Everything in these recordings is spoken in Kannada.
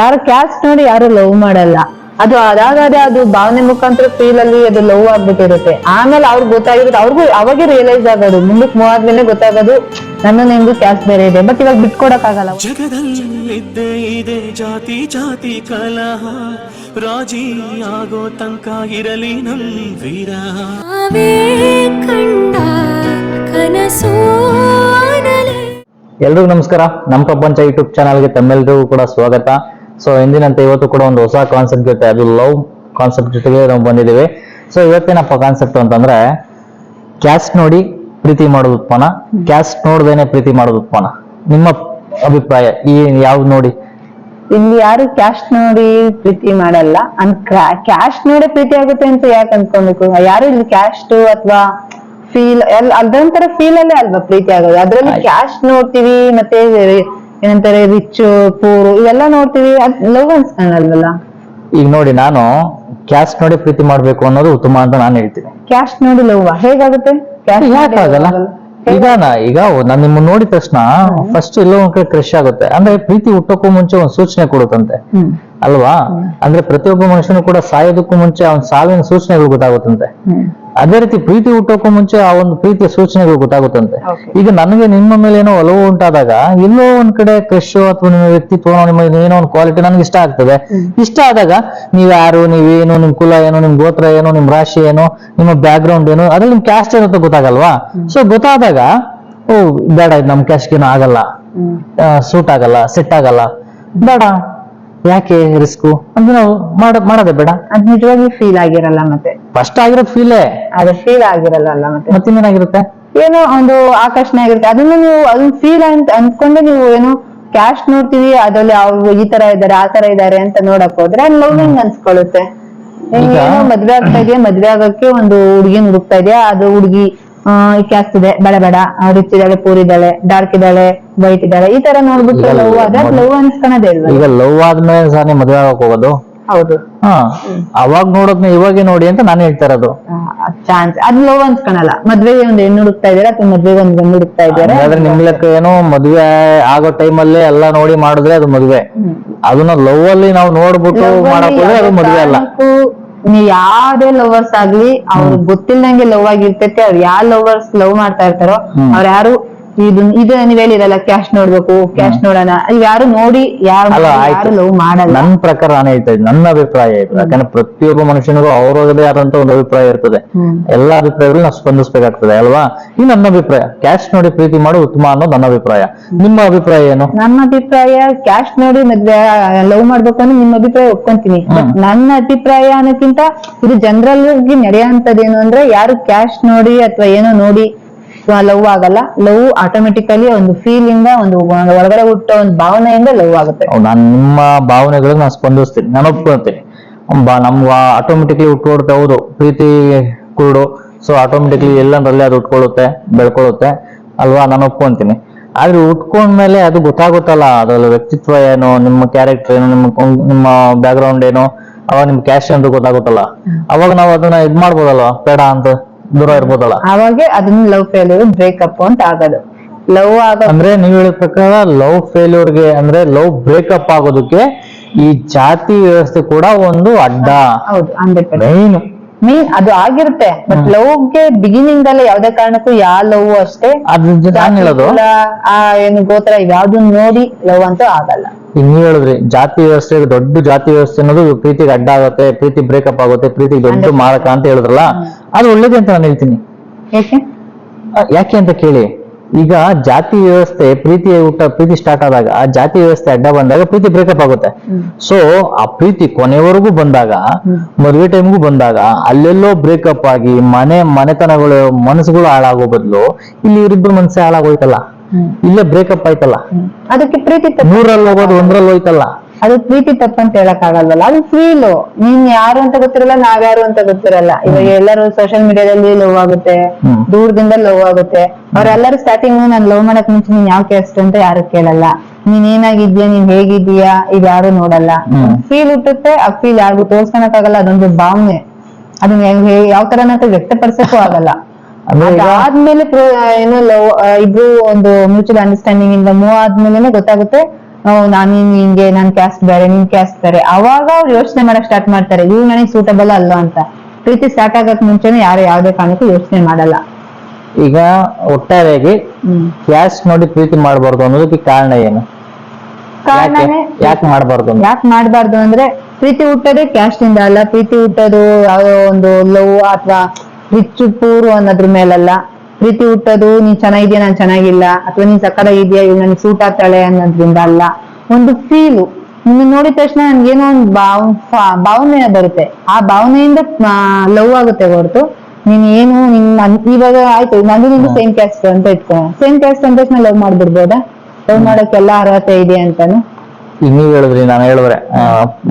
ಯಾರು ಕ್ಯಾಸ್ಟ್ ನೋಡಿ ಯಾರು ಲವ್ ಮಾಡಲ್ಲ. ಅದು ಅದಾಗದೆ ಅದು ಭಾವನೆ ಮುಖಾಂತರ ಫೀಲ್ ಅಲ್ಲಿ ಅದು ಲವ್ ಆಗ್ಬಿಟ್ಟಿರುತ್ತೆ. ಆಮೇಲೆ ಅವ್ರಿಗೆ ಗೊತ್ತಾಗಿರುತ್ತೆ ಅವ್ರಿಗೂ ಅವಾಗೆ ರಿಯಲೈಸ್ ಆಗೋದು ಮುಂದಕ್ಕೆ ಮೂವ್ ಆದ್ಮೇಲೆ ಗೊತ್ತಾಗೋದು ನನ್ನ ನಿಮ್ದು ಕ್ಯಾಸ್ಟ್ ಬೇರೆ ಇದೆ. ಬಟ್ ಇವಾಗ ಬಿಟ್ಕೊಡಕ್ ಆಗಲ್ಲ ಜಗದಲ್ಲಿದ್ದೇ ಇದೆ ಜಾತಿ ಜಾತಿ ಕಲಹ. ರಾಜಿ ಆಗೋ ತನಕ ಇರಲಿ ನಮ್ ವೀರ. ಕಂಡ ಕನಸು ಎಲ್ರಿಗೂ ನಮಸ್ಕಾರ. ನಮ್ಮ ಪ್ರಪಂಚ ಯೂಟ್ಯೂಬ್ ಚಾನಲ್ಗೆ ತಮ್ಮೆಲ್ಲರಿಗೂ ಕೂಡ ಸ್ವಾಗತ. ಸೊ ಎಂದಿನಂತೆ ಇವತ್ತು ಕೂಡ ಒಂದು ಹೊಸ ಕಾನ್ಸೆಪ್ಟ್ ಜೊತೆ ಅದು ಲವ್ ಕಾನ್ಸೆಪ್ಟ್ ಜೊತೆಗೆ ನಾವು ಬಂದಿದ್ದೀವಿ. ಸೊ ಇವತ್ತೇನಪ್ಪ ಕಾನ್ಸೆಪ್ಟ್ ಅಂತಂದ್ರೆ ಕ್ಯಾಸ್ಟ್ ನೋಡಿ ಪ್ರೀತಿ ಮಾಡೋದು ಉತ್ಪನ್ನ. ಕ್ಯಾಸ್ಟ್ ನೋಡ್ದೇನೆ ಪ್ರೀತಿ ಮಾಡೋದು ಉತ್ಪನ್ನ. ನಿಮ್ಮ ಅಭಿಪ್ರಾಯ ಈ ಯಾವ್ದು ನೋಡಿ? ಇಲ್ಲಿ ಯಾರು ಕ್ಯಾಶ್ ನೋಡಿ ಪ್ರೀತಿ ಮಾಡಲ್ಲ ಅನ್ ಕ್ಯಾಶ್ ನೋಡಿ ಪ್ರೀತಿ ಆಗುತ್ತೆ ಅಂತ ಯಾಕೆ ಅನ್ಕೊಬೇಕು? ಯಾರು ಇಲ್ಲಿ ಕ್ಯಾಶ್ ಅಥವಾ ಫೀಲ್ ಅದೊಂಥರ ಫೀಲ್ ಅಲ್ಲೇ ಅಲ್ವಾ ಪ್ರೀತಿ ಆಗೋದು? ಅದ್ರಲ್ಲಿ ಕ್ಯಾಶ್ ನೋಡ್ತೀವಿ ಮತ್ತೆ ಏನಂತಾರೆ ರಿಚ್ ಪೂರ್ ಇವೆಲ್ಲ ನೋಡ್ತೀವಿ. ಅದ್ ಲವ್ ಅನ್ಸ್ಕೊಂಡಲ್ವಲ್ಲ ಈಗ ನೋಡಿ ನಾನು ಕ್ಯಾಸ್ಟ್ ನೋಡಿ ಪ್ರೀತಿ ಮಾಡ್ಬೇಕು ಅನ್ನೋದು ಉತ್ತಮ ಅಂತ ನಾನು ಹೇಳ್ತೀನಿ. ಕ್ಯಾಶ್ ನೋಡಿ ಲವ್ ಹೇಗಾಗುತ್ತೆ? ಆಗಲ್ಲ. ಈಗ ನಾ ಈಗ ನಾನು ನಿಮ್ಮ ನೋಡಿದ ತಕ್ಷಣ ಫಸ್ಟ್ ಎಲ್ಲೋ ಒಂದ್ ಕಡೆ ಕ್ರಶ್ ಆಗುತ್ತೆ. ಅಂದ್ರೆ ಪ್ರೀತಿ ಹುಟ್ಟಕ್ಕೂ ಮುಂಚೆ ಒಂದು ಸೂಚನೆ ಕೊಡುತ್ತಂತೆ. ಹ್ಮ್. ಅಲ್ವಾ? ಅಂದ್ರೆ ಪ್ರತಿಯೊಬ್ಬ ಮನುಷ್ಯನು ಕೂಡ ಸಾಯೋದಕ್ಕೂ ಮುಂಚೆ ಅವ್ನ ಸಾವಿನ ಸೂಚನೆಗಳು ಗೊತ್ತಾಗುತ್ತಂತೆ. ಹ್ಮ್. ಅದೇ ರೀತಿ ಪ್ರೀತಿ ಹುಟ್ಟೋಕ್ಕೂ ಮುಂಚೆ ಆ ಒಂದು ಪ್ರೀತಿಯ ಸೂಚನೆಗಳು ಗೊತ್ತಾಗುತ್ತಂತೆ. ಈಗ ನನಗೆ ನಿಮ್ಮ ಮೇಲೆ ಏನೋ ಒಲವು ಉಂಟಾದಾಗ ಎಲ್ಲೋ ಒಂದ್ ಕಡೆ ಕ್ರಶ್ ಅಥವಾ ನಿಮ್ಮ ವ್ಯಕ್ತಿತ್ವ ನಿಮ್ಮ ಏನೋ ಒಂದು ಕ್ವಾಲಿಟಿ ನನಗೆ ಇಷ್ಟ ಆಗ್ತದೆ. ಇಷ್ಟ ಆದಾಗ ನೀವ್ ಯಾರು ನೀವೇನು ನಿಮ್ ಕುಲ ಏನು ನಿಮ್ ಗೋತ್ರ ಏನು ನಿಮ್ ರಾಶಿ ಏನು ನಿಮ್ಮ ಬ್ಯಾಕ್ ಗ್ರೌಂಡ್ ಏನು ಅದ್ರಲ್ಲಿ ನಿಮ್ ಕ್ಯಾಸ್ಟ್ ಏನು ಅಂತ ಗೊತ್ತಾಗಲ್ವಾ? ಸೊ ಗೊತ್ತಾದಾಗ ಓ ಬೇಡ ಇದು ನಮ್ ಕ್ಯಾಸ್ಟ್ ಏನೋ ಆಗಲ್ಲ. ಸೂಟ್ ಆಗಲ್ಲ ಸೆಟ್ ಆಗಲ್ಲ. ಬೇಡ. ಯಾಕೆ ರಿಸ್ಕು ಅಂತ ನಾವು ಮಾಡ ಮಾಡೋದೇ ಬೇಡ. ಅದ್ ನಿಜವಾಗಿ ಫೀಲ್ ಆಗಿರಲ್ಲ ಮತ್ತೆ. ಫಸ್ಟ್ ಆಗಿರೋದು ಫೀಲೇ ಅದು ಫೀಲ್ ಆಗಿರಲ್ಲ ಅಲ್ಲ ಮತ್ತೆ. ಮತ್ತಿನ್ನೇನಾಗಿರುತ್ತೆ ಏನೋ ಒಂದು ಆಕರ್ಷಣೆ ಆಗಿರುತ್ತೆ. ಅದನ್ನ ನೀವು ಅದನ್ನ ಫೀಲ್ ಅಂತ ಅನ್ಕೊಂಡೆ ನೀವು ಏನು ಕ್ಯಾಶ್ ನೋಡ್ತೀವಿ ಅದ್ರಲ್ಲಿ ಅವ್ರು ಈ ತರ ಇದಾರೆ ಆ ತರ ಇದಾರೆ ಅಂತ ನೋಡಕ್ ಹೋದ್ರೆ ಅಲ್ಲಿ ಲವ್ ಹೆಂಗ್ ಅನ್ಸ್ಕೊಳ್ಳುತ್ತೆ? ಏನೋ ಮದ್ವೆ ಆಗ್ತಾ ಇದೆಯಾ? ಮದ್ವೆ ಆಗಕ್ಕೆ ಒಂದು ಹುಡುಗಿನ ಹುಡುಕ್ತಾ ಇದೆಯಾ? ಅದು ಹುಡುಗಿ ಇದೆ ಬೇಡ ಬೇಡ. ರಿಚ್ ಇದ್ದಾಳೆ ಪೂರ್ ಇದ್ದಾಳೆ ಡಾರ್ಕ್ ಇದ್ದಾಳೆ ವೈಟ್ ಇದ್ದಾಳೆ. ಈ ತರ ನೋಡ್ಬಿಟ್ಟು ಲವ್ ಆದ್ರೆ ಲವ್ ಅನ್ಸ್ಕೊಳೋದೇ ಇಲ್ವಾ ಈಗ ಲವ್ ಆದ್ಮೇಲೆ ಸಹ ನೀವು ಮದುವೆ ಆಗಕ್ ಹೋಗೋದು? ಹೌದು. ಹಾ. ಅವಾಗ ನೋಡೋದ್ನ ಇವಾಗೆ ನೋಡಿ ಅಂತ ನಾನು ಹೇಳ್ತಾ ಅದು ಚಾನ್ಸ್ ಅದ್ ಲವ್ ಅನ್ಸ್ಕೊಳಲ್ಲ ಮದ್ವೆಗೆ ಒಂದ್ ಹೆಣ್ಣು ಹುಡುಕ್ತಾ ಇದಾರೆ ಅಥವಾ ಮದ್ವೆಗೆ ಒಂದ್ ಗಂಡು ಹುಡುಕ್ತಾ ಇದಾರೆ ಆದ್ರೆ ನಿಮ್ ಲೆಕ್ಕ ಏನೋ ಮದ್ವೆ ಆಗೋ ಟೈಮಲ್ಲೇ ಎಲ್ಲ ನೋಡಿ ಮಾಡಿದ್ರೆ ಅದು ಮದ್ವೆ. ಅದನ್ನ ಲವ್ ಅಲ್ಲಿ ನಾವು ನೋಡ್ಬಿಟ್ಟು ಮಾಡಕ್ ಹೋದ್ರೆ ಅದು ಮದ್ವೆ ಅಲ್ಲ. ನೀವ್ ಯಾವ್ದೇ ಲವರ್ಸ್ ಆಗ್ಲಿ ಅವ್ರಿಗೆ ಗೊತ್ತಿಲ್ದಂಗೆ ಲವ್ ಆಗಿರ್ತೈತೆ. ಅವ್ರು ಯಾವ ಲವರ್ಸ್ ಲವ್ ಮಾಡ್ತಾ ಇರ್ತಾರೋ. ಅವ್ರ ಯಾರು ಇದು ಇದು ನೀವ್ ಹೇಳಿರಲ್ಲ ಕ್ಯಾಶ್ ನೋಡ್ಬೇಕು ಕ್ಯಾಶ್ ನೋಡೋಣ. ಯಾರು ನೋಡಿ ಯಾರು ಲವ್ ಮಾಡಲ್ಲ. ನನ್ನ ಪ್ರಕಾರ ನಾನು ಹೇಳ್ತಾ ಇದ್ದೀನಿ ನನ್ನ ಅಭಿಪ್ರಾಯ ಇದು. ಯಾಕಂದ್ರೆ ಪ್ರತಿಯೊಬ್ಬ ಮನುಷ್ಯನಿಗೂ ಅವ್ರದೇ ಆದಂತ ಒಂದು ಅಭಿಪ್ರಾಯ ಇರ್ತದೆ. ಎಲ್ಲಾ ಅಭಿಪ್ರಾಯಗಳು ನಾವು ಸ್ಪಂದಿಸ್ಬೇಕಾಗ್ತದೆ ಅಲ್ವಾ? ಈ ನನ್ನ ಅಭಿಪ್ರಾಯ. ಕ್ಯಾಶ್ ನೋಡಿ ಪ್ರೀತಿ ಮಾಡು ಉತ್ತಮ ಅನ್ನೋದು ನನ್ನ ಅಭಿಪ್ರಾಯ. ನಿಮ್ಮ ಅಭಿಪ್ರಾಯ ಏನು? ನನ್ನ ಅಭಿಪ್ರಾಯ ಕ್ಯಾಶ್ ನೋಡಿ ಮದ್ವೆ ಲವ್ ಮಾಡ್ಬೇಕು ಅಂದ್ರೆ ನಿಮ್ಮ ಅಭಿಪ್ರಾಯ ಒಪ್ಕೊಂತೀನಿ. ನನ್ನ ಅಭಿಪ್ರಾಯ ಅನ್ನೋಕ್ಕಿಂತ ಇದು ಜನರಲ್ ಆಗಿ ನಡೆಯುವಂತದ್ದೇನು ಅಂದ್ರೆ ಯಾರು ಕ್ಯಾಶ್ ನೋಡಿ ಅಥವಾ ಏನೋ ನೋಡಿ ಲವ್ ಆಗಲ್ಲ ಲವ್ ಆಟೋಮೆಟಿಕಲಿ ಒಂದು ಫೀಲ್ ಇಂದ ಒಂದು ಒಳಗಡೆ ಹುಟ್ಟ ಒಂದು ಭಾವನೆಯಿಂದ ಲವ್ ಆಗುತ್ತೆ. ನಾನು ನಿಮ್ಮ ಭಾವನೆಗಳಿಗೆ ನಾನು ಸ್ಪಂದಿಸ್ತೀನಿ ನಾನು ಒಪ್ಕೊಳ್ತೀನಿ. ನಮ್ ನಮ್ಗೆ ಆಟೋಮೆಟಿಕ್ಲಿ ಉಟ್ಕೊಡುತ್ತೆ ಹೌದು ಪ್ರೀತಿ ಕುರುಡು ಸೊ ಆಟೋಮೆಟಿಕ್ಲಿ ಎಲ್ಲಂದ್ರಲ್ಲಿ ಅದು ಉಟ್ಕೊಳ್ಳುತ್ತೆ ಬೆಳ್ಕೊಳ್ಳುತ್ತೆ ಅಲ್ವಾ? ನಾನು ಒಪ್ಕೊಂತೀನಿ ಆದ್ರೆ ಉಟ್ಕೊಂಡ್ಮೇಲೆ ಅದು ಗೊತ್ತಾಗುತ್ತಲ್ಲ ಅದ್ರಲ್ಲಿ ವ್ಯಕ್ತಿತ್ವ ಏನು ನಿಮ್ಮ ಕ್ಯಾರೆಕ್ಟರ್ ಏನು ನಿಮ್ಮ ನಿಮ್ಮ ಬ್ಯಾಕ್ ಗ್ರೌಂಡ್ ಏನು ಅವಾಗ ನಿಮ್ ಕ್ಯಾಶ್ ಅಂತ ಗೊತ್ತಾಗುತ್ತಲ್ಲ? ಅವಾಗ ನಾವು ಅದನ್ನ ಇದ್ ಮಾಡ್ಬೋದಲ್ವಾ ಬೇಡ ಅಂತ. ದೂರ ಇರ್ಬೋದಲ್ಲ? ಅವಾಗೆ ಅದನ್ನ ಲವ್ ಫೇಲ್ಯೂರ್ ಬ್ರೇಕಪ್ ಅಂತ ಆಗೋದು. ಲವ್ ಆಗ ಅಂದ್ರೆ ನೀವ್ ಹೇಳಿದ ಪ್ರಕಾರ ಲವ್ ಫೇಲ್ಯೂರ್ಗೆ ಅಂದ್ರೆ ಲವ್ ಬ್ರೇಕಪ್ ಆಗೋದಕ್ಕೆ ಈ ಜಾತಿ ವ್ಯವಸ್ಥೆ ಕೂಡ ಒಂದು ಅಡ್ಡ. ಹೌದು ಹಂಡ್ರೆಡ್ ಪರ್ಸೆಂಟ್ ಮೈನ್ ಮೀನ್ ಅದು ಆಗಿರುತ್ತೆ ಬಟ್ ಲವ್ಗೆ ಬಿಗಿನಿಂಗ್ ಅಲ್ಲೇ ಯಾವ್ದೇ ಕಾರಣಕ್ಕೂ ಯಾವ ಲವ್ ಅಷ್ಟೇ. ಆ ಏನು ಗೋತ್ರ ಯಾವ್ದು ನೋಡಿ ಲವ್ ಅಂತೂ ಆಗಲ್ಲ. ಈಗ ನೀವು ಹೇಳಿದ್ರಿ ಜಾತಿ ವ್ಯವಸ್ಥೆ ದೊಡ್ಡ ಜಾತಿ ವ್ಯವಸ್ಥೆ ಅನ್ನೋದು ಪ್ರೀತಿಗೆ ಅಡ್ಡ ಆಗುತ್ತೆ ಪ್ರೀತಿ ಬ್ರೇಕಪ್ ಆಗುತ್ತೆ ಪ್ರೀತಿ ದೊಡ್ಡ ಮಾರಕ ಅಂತ ಹೇಳಿದ್ರಲ್ಲ ಅದು ಒಳ್ಳೇದೇ ಅಂತ ನಾನು ಹೇಳ್ತೀನಿ. ಯಾಕೆ ಯಾಕೆ ಅಂತ ಕೇಳಿ. ಈಗ ಜಾತಿ ವ್ಯವಸ್ಥೆ ಪ್ರೀತಿ ಊಟ ಪ್ರೀತಿ ಸ್ಟಾರ್ಟ್ ಆದಾಗ ಆ ಜಾತಿ ವ್ಯವಸ್ಥೆ ಅಡ್ಡ ಬಂದಾಗ ಪ್ರೀತಿ ಬ್ರೇಕಪ್ ಆಗುತ್ತೆ. ಸೊ ಆ ಪ್ರೀತಿ ಕೊನೆವರೆಗೂ ಬಂದಾಗ ಮದುವೆ ಟೈಮ್ಗೂ ಬಂದಾಗ ಅಲ್ಲೆಲ್ಲೋ ಬ್ರೇಕಪ್ ಆಗಿ ಮನೆ ಮನೆತನಗಳು ಮನಸ್ಸುಗಳು ಹಾಳಾಗೋ ಬದಲು ಇಲ್ಲಿ ಇವರಿಬ್ರು ಮನಸ್ಸೇ ಹಾಳಾಗೋಯ್ತಲ್ಲ? ಇಲ್ಲೇ ಬ್ರೇಕಪ್ ಆಯ್ತಲ್ಲ? ಅದಕ್ಕೆ ಪ್ರೀತಿ ತಪ್ಪು. ನೂರಲ್ಲಿ ಹೋಗೋದು ಒಂದ್ರಲ್ಲಿ ಹೋಯ್ತಲ್ಲ? ಅದು ಪ್ರೀತಿ ತಪ್ಪಂತ ಹೇಳಕ್ ಆಗಲ್ವಲ್ಲ ಅದು ಫೀಲ್ ನೀನ್ ಯಾರು ಅಂತ ಗೊತ್ತಿರಲ್ಲ ನಾವ್ಯಾರು ಅಂತ ಗೊತ್ತಿರಲ್ಲ. ಇವಾಗ ಎಲ್ಲರೂ ಸೋಷಿಯಲ್ ಮೀಡಿಯಾದಲ್ಲಿ ಲವ್ ಆಗುತ್ತೆ. ದೂರದಿಂದ ಲವ್ ಆಗುತ್ತೆ. ಅವ್ರೆಲ್ಲರೂ ಸ್ಟಾರ್ಟಿಂಗ್ ನಾನ್ ಲವ್ ಮಾಡಕ್ ಮುಂಚೆ ನೀನ್ ಯಾವ ಕ್ಯಾಸ್ಟ್ ಅಂತ ಯಾರು ಕೇಳಲ್ಲ. ನೀನ್ ಏನಾಗಿದ್ಯಾ ನೀನ್ ಹೇಗಿದ್ಯಾ ಇದು ಯಾರು ನೋಡಲ್ಲ. ಫೀಲ್ ಹುಟ್ಟುತ್ತೆ ಆ ಫೀಲ್ ಯಾರಿಗೂ ತೋರ್ಸ್ಕೊಳಕ್ ಆಗಲ್ಲ ಅದೊಂದು ಭಾವನೆ. ಅದನ್ನ ಯಾವ ತರ ವ್ಯಕ್ತಪಡಿಸಕ್ಕೂ ಆಗಲ್ಲ. ಅದಾದ್ಮೇಲೆ ಏನೋ ಲವ್ ಇಬ್ರು ಒಂದು ಮ್ಯೂಚುವಲ್ ಅಂಡರ್ಸ್ಟ್ಯಾಂಡಿಂಗ್ ಇಂದ ಮೂವ್ ಆದ್ಮೇಲೆ ಗೊತ್ತಾಗುತ್ತೆ ನಾನು ಹಿಂಗೆ ನನ್ ಕ್ಯಾಸ್ಟ್ ಬೇರೆ ನಿನ್ ಕ್ಯಾಸ್ಟ್ ಬೇರೆ. ಅವಾಗ ಅವ್ರು ಯೋಚನೆ ಮಾಡಕ್ ಸ್ಟಾರ್ಟ್ ಮಾಡ್ತಾರೆ ಇವ್ ನನಗೆ ಸೂಟಬಲ್ ಅಲ್ಲ ಅಂತ. ಪ್ರೀತಿ ಸ್ಟಾರ್ಟ್ ಆಗಕ್ ಮುಂಚೆನೆ ಯಾರು ಯಾವ್ದೇ ಕಾರಣಕ್ಕೂ ಯೋಚನೆ ಮಾಡಲ್ಲ. ಈಗ ಒಟ್ಟಾರೆಯಾಗಿ ಕ್ಯಾಸ್ಟ್ ಕ್ಯಾಶ್ ನೋಡಿ ಪ್ರೀತಿ ಮಾಡಬಾರ್ದು ಅನ್ನೋದಕ್ಕೆ ಕಾರಣ ಏನು? ಯಾಕೆ? ಕಾರಣನೇ ಯಾಕೆ ಮಾಡಬಾರ್ದು ಯಾಕೆ ಮಾಡ್ಬಾರ್ದು ಅಂದ್ರೆ ಪ್ರೀತಿ ಹುಟ್ಟೋದೇ ಕ್ಯಾಸ್ಟ್ ಇಂದ ಅಲ್ಲ. ಪ್ರೀತಿ ಹುಟ್ಟೋದು ಯಾವ್ದೋ ಒಂದು ಲವ್ ಅಥವಾ ರಿಚ್ ಪೂರು ಅನ್ನೋದ್ರ ಮೇಲಲ್ಲ. ಪ್ರೀತಿ ಹುಟ್ಟೋದು ನೀನ್ ಚೆನ್ನಾಗಿದ್ಯಾ ನಾನ್ ಚೆನ್ನಾಗಿಲ್ಲ ಅಥವಾ ನೀನ್ ಸಕ್ಕತ್ತಾಗಿದ್ಯಾ ಇವ್ ನನ್ಗೆ ಸೂಟ್ ಆಗ್ತಾಳೆ ಅನ್ನೋದ್ರಿಂದ ಅಲ್ಲ. ಒಂದು ಫೀಲು ನಿನ್ನ ನೋಡಿದ ತಕ್ಷಣ ನನ್ಗೇನೋ ಒಂದು ಭಾವ ಭಾವನೆ ಬರುತ್ತೆ. ಆ ಭಾವನೆಯಿಂದ ಲವ್ ಆಗುತ್ತೆ ಹೊರತು. ನೀನ್ ಏನು ನಿನ್ ಇವಾಗ ಆಯ್ತು ನಂದು ನಿಂದು ಸೇಮ್ ಕ್ಯಾಸ್ಟ್ ಅಂತ ಇಟ್ಕೋ. ಸೇಮ್ ಕ್ಯಾಸ್ಟ್ ಅಂದ ತಕ್ಷಣ ಲವ್ ಮಾಡ್ಬಿಡ್ಬೋದಾ? ಲವ್ ಮಾಡಕ್ಕೆಲ್ಲ ಅರ್ಹತೆ ಇದೆ ಅಂತಾನು? ಈಗ ನೀವ್ ಹೇಳಿದ್ರಿ ನಾನು ಹೇಳಿದ್ರೆ ಆ,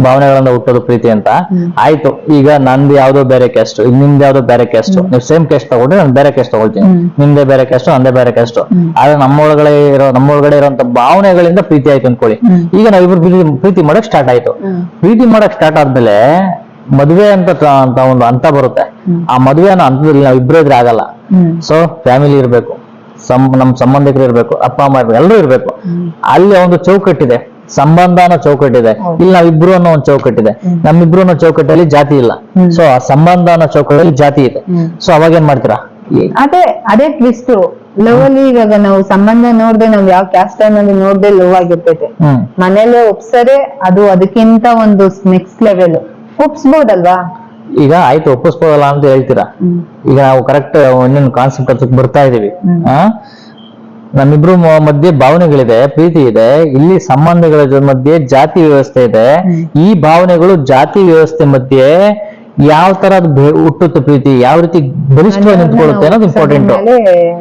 ಭಾವನೆಗಳಿಂದ ಹುಟ್ಟೋದು ಪ್ರೀತಿ ಅಂತ. ಆಯ್ತು ಈಗ ನಂದು ಯಾವ್ದೋ ಬೇರೆ ಕೆಸ್ಟ್ ಈಗ ನಿಮ್ದು ಯಾವ್ದೋ ಬೇರೆ ಕೆಸ್ಟ್ ನೀವು ಸೇಮ್ ಕೆಸ್ಟ್ ತಗೊಂಡ್ರೆ ನಾನು ಬೇರೆ ಕೆಸ್ಟ್ ತಗೊಳ್ತೀನಿ. ನಿಮ್ದೆ ಬೇರೆ ಕೆಸ್ಟ್ ಅಂದೇ ಬೇರೆ ಕೆಸ್ಟ್ ಆದ್ರೆ ನಮ್ಮೊಳಗಡೆ ಇರೋ ನಮ್ಮೊಳಗಡೆ ಇರೋಂತ ಭಾವನೆಗಳಿಂದ ಪ್ರೀತಿ ಆಯ್ತು ಅನ್ಕೊಳ್ಳಿ. ಈಗ ನಾವಿಬ್ರು ಪ್ರೀತಿ ಪ್ರೀತಿ ಮಾಡಕ್ ಸ್ಟಾರ್ಟ್ ಆಯ್ತು. ಪ್ರೀತಿ ಮಾಡಕ್ ಸ್ಟಾರ್ಟ್ ಆದ್ಮೇಲೆ ಮದುವೆ ಅಂತ ಅಂತ ಒಂದು ಹಂತ ಬರುತ್ತೆ. ಆ ಮದುವೆ ಅನ್ನೋ ಹಂತದಲ್ಲಿ ನಾವ್ ಇಬ್ರು ಇದ್ರೆ ಆಗಲ್ಲ. ಸೊ ಫ್ಯಾಮಿಲಿ ಇರ್ಬೇಕು. ನಮ್ ಸಂಬಂಧಿಕರು ಇರ್ಬೇಕು ಅಪ್ಪ ಅಮ್ಮ ಇರ್ಬೇಕು ಎಲ್ಲರೂ ಇರ್ಬೇಕು. ಅಲ್ಲಿ ಒಂದು ಚೌಕಟ್ಟಿದೆ. ಸಂಬಂಧ ಅನ್ನೋ ಚೌಕಟ್ಟಿದೆ ಇಲ್ಲಿ ನಾವಿಬ್ರು ಅನ್ನೋ ಒಂದು ಚೌಕಟ್ಟಿದೆ. ನಮ್ಮಿಬ್ರು ಅನ್ನೋ ಚೌಕಟ್ಟಲ್ಲಿ ಜಾತಿ ಇಲ್ಲ. ಸೊ ಆ ಸಂಬಂಧ ಅನ್ನೋ ಚೌಕಟ್ಟಲ್ಲಿ ಜಾತಿ ಇದೆ. ಸೊ ಅವಾಗ ಏನ್ ಮಾಡ್ತೀರಾ? ಅದೇ ಅದೇ ಟ್ವಿಸ್ಟ್ ಲವ್ ಅಲ್ಲಿ ಇವಾಗ ನಾವು ಸಂಬಂಧ ನೋಡ್ದೆ ನಾವ್ ಯಾವ ಕ್ಯಾಸ್ಟ್ ಅನ್ನೋದು ನೋಡ್ದೆ ಲವ್ ಆಗಿರ್ತೈತೆ. ಮನೇಲೆ ಒಪ್ಸರೆ ಅದು ಅದಕ್ಕಿಂತ ಒಂದು ನೆಕ್ಸ್ಟ್ ಲೆವೆಲ್ ಒಪ್ಸ್ಬೋದಲ್ವಾ? ಈಗ ಆಯ್ತು ಒಪ್ಪಿಸ್ಬೋದಲ್ಲ ಅಂತ ಹೇಳ್ತೀರಾ? ಈಗ ನಾವು ಕರೆಕ್ಟ್ ಒಂದೊಂದು ಕಾನ್ಸೆಪ್ಟ್ ಅದಕ್ಕೆ ಬರ್ತಾ ಇದೀವಿ. ನಮ್ಮಿಬ್ರು ಮಧ್ಯೆ ಭಾವನೆಗಳಿದೆ ಪ್ರೀತಿ ಇದೆ. ಇಲ್ಲಿ ಸಂಬಂಧಗಳ ಮಧ್ಯೆ ಜಾತಿ ವ್ಯವಸ್ಥೆ ಇದೆ. ಈ ಭಾವನೆಗಳು ಜಾತಿ ವ್ಯವಸ್ಥೆ ಮಧ್ಯೆ ಯಾವ ತರ ಹುಟ್ಟುತ್ತೆ ಪ್ರೀತಿ ಯಾವ ರೀತಿ ಬಲಿಷ್ಠವಾಗಿ ನಿಂತ್ಕೊಳ್ಳುತ್ತೆ ಅನ್ನೋದು ಇಂಪಾರ್ಟೆಂಟ್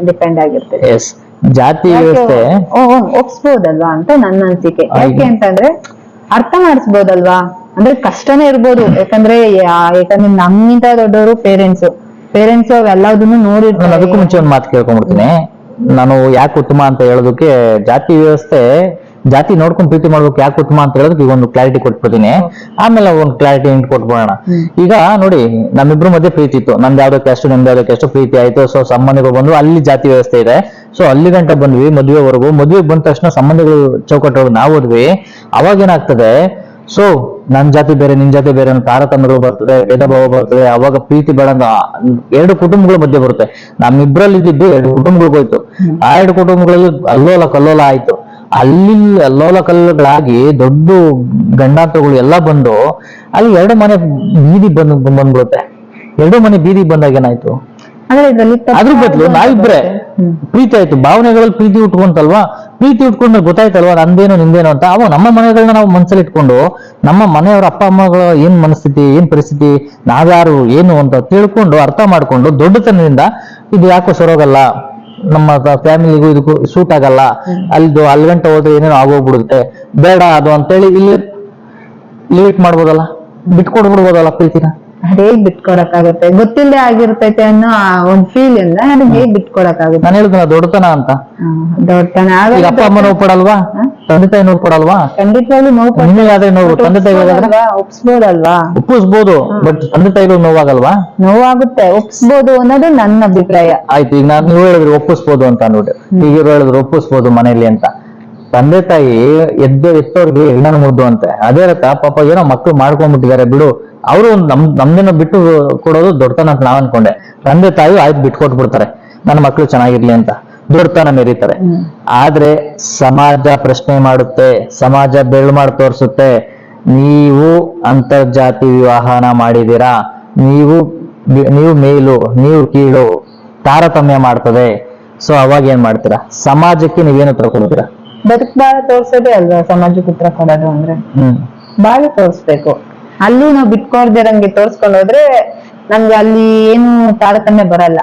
ಡಿಪೆಂಡ್ ಆಗಿರ್ತದೆ ಎಸ್ ಜಾತಿ ವ್ಯವಸ್ಥೆ. ಒಪ್ಸ್ಬೋದಲ್ವಾ ಅಂತ ನನ್ನ ಅನಿಸಿಕೆ. ಯಾಕೆ. ಅಂತಂದ್ರೆ ಅರ್ಥ ಮಾಡಿಸ್ಬೋದಲ್ವಾ? ಅಂದ್ರೆ ಕಷ್ಟನೇ ಇರ್ಬೋದು. ಯಾಕಂದ್ರೆ ಯಾಕಂದ್ರೆ ನಮ್ಗಿಂತ ದೊಡ್ಡವರು ಪೇರೆಂಟ್ಸ್ ಪೇರೆಂಟ್ಸ್ ಅವೆಲ್ಲದನ್ನು ನಾನು ನೋಡಿರ್ತಾರೆ. ಅದಕ್ಕೂ ಮುಂಚೆ ಒಂದು ಮಾತು ಕೇಳ್ಕೊಂಡ್ಬಿಡ್ತೀನಿ. ನಾನು ಯಾಕೆ ಉತ್ತಮ ಅಂತ ಹೇಳೋದಕ್ಕೆ ಜಾತಿ ವ್ಯವಸ್ಥೆ ಜಾತಿ ನೋಡ್ಕೊಂಡು ಪ್ರೀತಿ ಮಾಡ್ಬೇಕು ಯಾಕೆ ಉತ್ತಮ ಅಂತ ಹೇಳೋದಕ್ಕೆ ಈಗ ಒಂದು ಕ್ಲಾರಿಟಿ ಕೊಟ್ಬಿಡ್ತೀನಿ. ಆಮೇಲೆ ಒಂದು ಕ್ಲಾರಿಟಿ ಇಂಟ್ ಕೊಟ್ಬಿಡೋಣ. ಈಗ ನೋಡಿ ನಮ್ಮಿಬ್ರು ಮಧ್ಯೆ ಪ್ರೀತಿ ಇತ್ತು. ನಮ್ದು ಯಾವ್ದಕ್ಕೆ ಕ್ಯಾಸ್ಟ್ ನಿಮ್ದು ಯಾವ್ದಕ್ಕೆ ಕ್ಯಾಸ್ಟ್ ಪ್ರೀತಿ ಆಯ್ತು. ಸೊ ಸಂಬಂಧಗಳು ಬಂದು ಅಲ್ಲಿ ಜಾತಿ ವ್ಯವಸ್ಥೆ ಇದೆ. ಸೊ ಅಲ್ಲಿ ಗಂಟ ಬಂದ್ವಿ ಮದುವೆವರೆಗೂ. ಮದುವೆಗೆ ಬಂದ ತಕ್ಷಣ ಸಂಬಂಧಗಳು ಚೌಕಟ್ಟೊಳಗೆ ನಾವು ಹೋದ್ವಿ. ಅವಾಗ ಏನಾಗ್ತದೆ ಸೊ ನನ್ ಜಾತಿ ಬೇರೆ, ನಿನ್ ಜಾತಿ ಬೇರೆ ತಾರತಮ್ಯಗಳು ಬರ್ತದೆ ಭೇದ ಭಾವ ಬರ್ತದೆ. ಅವಾಗ ಪ್ರೀತಿ ಅಂತ ಎರಡು ಕುಟುಂಬಗಳ ಮಧ್ಯೆ ಬರುತ್ತೆ. ನಮ್ಮಿಬ್ರಲ್ಲಿ ಇದ್ದಿದ್ದು ಎರಡು ಕುಟುಂಬಗಳಿಗೆ ಹೋಯ್ತು. ಆ ಎರಡು ಕುಟುಂಬಗಳಲ್ಲಿ ಅಲ್ಲೋಲ ಕಲ್ಲೋಲ ಆಯ್ತು. ಅಲ್ಲಿ ಅಲ್ಲೋಲ ಕಲ್ಲುಗಳಾಗಿ ದೊಡ್ಡ ಗಂಡಾಂತರಗಳು ಎಲ್ಲ ಬಂದು, ಅಲ್ಲಿ ಎರಡು ಮನೆ ಬೀದಿ ಬಂದ್ ಬಂದ್ಬಿಡುತ್ತೆ. ಎರಡು ಮನೆ ಬೀದಿ ಬಂದಾಗ ಏನಾಯ್ತು? ಅಂದ್ರೆ ಬದಲು ನಾವಿಬ್ರೆ. ಪ್ರೀತಿ ಆಯ್ತು ಭಾವನೆಗಳಲ್ಲಿ ಪ್ರೀತಿ ಉಟ್ಕೊಂತಲ್ವಾ? ಪ್ರೀತಿ ಉಟ್ಕೊಂಡ್ರೆ ಗೊತ್ತಾಯ್ತಲ್ವಾ ನಂದೇನು ನಿಂದೇನೋ ಅಂತ? ಅವಾಗ ನಮ್ಮ ಮನೆಗಳನ್ನ ನಾವು ಮನಸ್ಸಲ್ಲಿ ಇಟ್ಕೊಂಡು ನಮ್ಮ ಮನೆಯವರ ಅಪ್ಪ ಅಮ್ಮಗಳ ಏನ್ ಮನಸ್ಥಿತಿ ಏನ್ ಪರಿಸ್ಥಿತಿ ನಾವ್ಯಾರು ಏನು ಅಂತ ತಿಳ್ಕೊಂಡು ಅರ್ಥ ಮಾಡ್ಕೊಂಡು ದೊಡ್ಡತನದಿಂದ ಇದು ಯಾಕೋ ಸರೋಗಲ್ಲ ನಮ್ಮ ಫ್ಯಾಮಿಲಿಗೂ ಇದಕ್ಕೂ ಸೂಟ್ ಆಗಲ್ಲ ಅಲ್ಲಿದು ಅಲ್ಲಿ ಗಂಟೆ ಹೋದ್ರೆ ಏನೇನೋ ಆಗೋಗ್ಬಿಡುತ್ತೆ ಬೇಡ ಅದು ಅಂತೇಳಿ ಇಲ್ಲಿ ಲಿಮಿಟ್ ಮಾಡ್ಬೋದಲ್ಲ? ಬಿಟ್ಕೊಡ್ಬಿಡ್ಬೋದಲ್ಲ ಪ್ರೀತಿನ? ಹೇಗ್ ಬಿಟ್ಕೊಡಕ್ಕಾಗತ್ತೆ? ಗೊತ್ತಿಲ್ಲದೆ ಆಗಿರ್ತೈತೆ ಅನ್ನೋ ಆ ಒಂದ್ ಫೀಲ್ ಇಂದ ನನಗೆ ಹೇಗ್ ಬಿಟ್ಕೊಡಕ್ಕಾಗುತ್ತೆ? ನಾನು ಹೇಳಿದ್ನ ದೊಡ್ಡತನ ಅಂತ. ದೊಡ್ಡತನ. ಈಗ ಅಪ್ಪ ಅಮ್ಮ ಪಡಲ್ವಾ ತಂದೆ ತಾಯಿ ನೋಡ್ಕೊಡಲ್ವಾ ಖಂಡಿತವಾಗ್ಲೂ ನೋವು ನಿಮಗೆ ಆದ್ರೆ ನೋವು ತಂದೆ ತಾಯಿ ಒಪ್ಸ್ಬೋದಲ್ವಾ? ಒಪ್ಸ್ಬೋದಲ್ವಾ ಒಪ್ಪಿಸ್ಬೋದು ಬಟ್ ತಂದೆ ತಾಯಿಗಳು ನೋವಾಗಲ್ವಾ? ನೋವಾಗುತ್ತೆ. ಒಪ್ಸ್ಬೋದು ಅನ್ನೋದು ನನ್ನ ಅಭಿಪ್ರಾಯ. ಆಯ್ತು ಈಗ ನಾನು ನೀವು ಹೇಳಿದ್ರು ಒಪ್ಪಿಸ್ಬೋದು ಅಂತ ಅಂದ್ಬಿಟ್ಟು. ಈಗ ಇವ್ರು ಹೇಳಿದ್ರು ಒಪ್ಪಿಸ್ಬೋದು ಮನೆಯಲ್ಲಿ ಅಂತ. ತಂದೆ ತಾಯಿ ಎದ್ದು ಎತ್ತೋರ್ಗೆ ಹೆಣ್ಣನ್ನು ಮುದ್ದು ಅಂತೆ. ಅದೇ ರಥ ಪಾಪ ಏನೋ ಮಕ್ಕಳು ಮಾಡ್ಕೊಂಡ್ಬಿಟ್ಟಿದ್ದಾರೆ ಬಿಡು. ಅವರು ನಮ್ ನಮ್ದೇನೋ ಬಿಟ್ಟು ಕೊಡೋದು ದೊಡ್ಡತನ ಅಂತ ನಾವ್ ಅನ್ಕೊಂಡೆ. ತಂದೆ ತಾಯಿ ಆಯ್ತು ಬಿಟ್ಕೊಟ್ಬಿಡ್ತಾರೆ. ನನ್ನ ಮಕ್ಕಳು ಚೆನ್ನಾಗಿರ್ಲಿ ಅಂತ. ದೊಡ್ಡತನ ಮೆರೀತಾರೆ. ಆದ್ರೆ ಸಮಾಜ ಪ್ರಶ್ನೆ ಮಾಡುತ್ತೆ ಸಮಾಜ ಬೆಳ್ ಮಾಡಿ ತೋರಿಸುತ್ತೆ. ನೀವು ಅಂತರ್ಜಾತಿ ವಿವಾಹನ ಮಾಡಿದೀರಾ ನೀವು ನೀವು ಮೇಲು ನೀವು ಕೀಳು. ತಾರತಮ್ಯ ಮಾಡ್ತದೆ. ಸೊ ಅವಾಗ ಏನ್ ಮಾಡ್ತೀರಾ? ಸಮಾಜಕ್ಕೆ ನೀವೇನು ತರ ಕೊಡ್ತೀರಾ? ಬದುಕ್ ಬಾಳ ತೋರ್ಸೋದೇ ಅಲ್ವಾ ಸಮಾಜಕ್ಕೆ ಉತ್ತರ ಕೊಡೋದು ಅಂದ್ರೆ? ಬಾಳ ತೋರ್ಸ್ಬೇಕು. ಅಲ್ಲಿ ನಾವು ಬಿಟ್ಕೊಡ್ದಿರಂಗೆ ತೋರ್ಸ್ಕೊಂಡು ಹೋದ್ರೆ ನಮ್ಗೆ ಅಲ್ಲಿ ಏನು ತಾರತಮ್ಯ ಬರಲ್ಲ.